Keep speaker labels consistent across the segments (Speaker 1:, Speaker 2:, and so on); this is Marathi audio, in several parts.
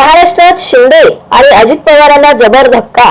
Speaker 1: महाराष्ट्रात शिंदे आणि अजित पवारांना जबर धक्का.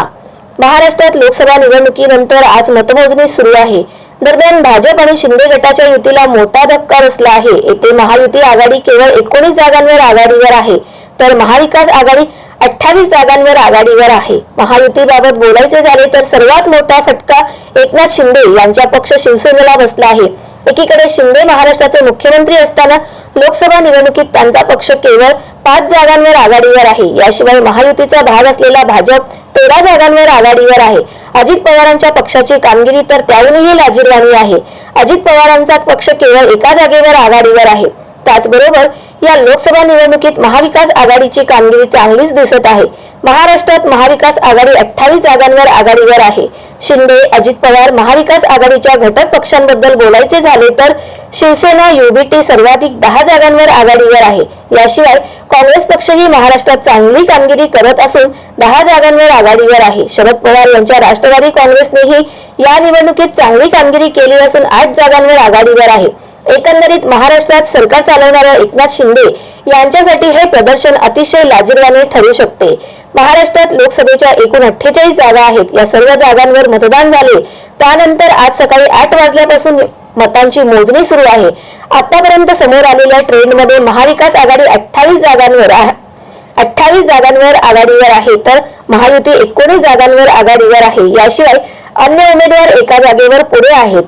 Speaker 1: महाराष्ट्रात लोकसभा निवडणुकीनंतर आज मतमोजणी सुरू आहे. दरम्यान भाजप आणि शिंदे गटाच्या युतीला मोठा धक्का बसला आहे. येथे महायुती आघाडी केवळ एकोणीस जागांवर आघाडीवर आहे तर महाविकास आघाडी अठ्ठावीस जागांवर आघाडीवर आहे. महायुतीबाबत बोलायचे झाले तर सर्वात मोठा फटका एकनाथ शिंदे यांच्या पक्ष शिवसेनेला बसला आहे. एकीकडे शिंदे महाराष्ट्राचे मुख्यमंत्री असताना लोकसभा निवडणुकीत त्यांचा पक्ष केवळ पाच जागांवर आघाडीवर आहे. याशिवाय महायुतीचा भाग असलेला भाजप तेरा जागांवर आघाडीवर आहे. अजित पवारांच्या पक्षाची कामगिरी तर त्याहूनही लाजीरवाणी आहे. अजित पवारांचा पक्ष केवळ एका जागेवर आघाडीवर आहे. त्याचबरोबर या लोकसभा निवडणुकीत महाविकास आघाडीची कामगिरी चांगलीच दिसत आहे. महाराष्ट्रात महाविकास आघाडी अठ्ठावीस जागांवर आघाडीवर आहे. शिंदे अजित पवार महाविकास आघाडीच्या घटक पक्षांबद्दल बोलायचे झाले तर शिवसेना युबीटी सर्वाधिक दहा जागांवर आघाडीवर आहे. याशिवाय काँग्रेस पक्षही महाराष्ट्रात चांगली कामगिरी करत असून दहा जागांवर आघाडीवर आहे. शरद पवार यांच्या राष्ट्रवादी काँग्रेसनेही या निवडणुकीत चांगली कामगिरी केली असून आठ जागांवर आघाडीवर आहे. एकंदरीत महाराष्ट्रात सरकार चालवणाऱ्या एकनाथ शिंदे यांच्यासाठी हे प्रदर्शन अतिशय लाजीरवाणे ठरू शकते. महाराष्ट्रात लोकसभेच्या एकूण अठ्ठेचाळीस जागा आहेत. या सर्व जागांवर मतदान झाले. त्यानंतर आज सकाळी आठ वाजल्यापासून मतांची मोजणी सुरू आहे. आतापर्यंत समोर आलेल्या ट्रेंडमध्ये महाविकास आघाडी अठ्ठावीस जागांवर आहे अठ्ठावीस जागांवर आघाडीवर आहे तर महायुती एकोणीस जागांवर आघाडीवर आहे. याशिवाय अन्य उमेदवार एका जागेवर पुढे आहेत.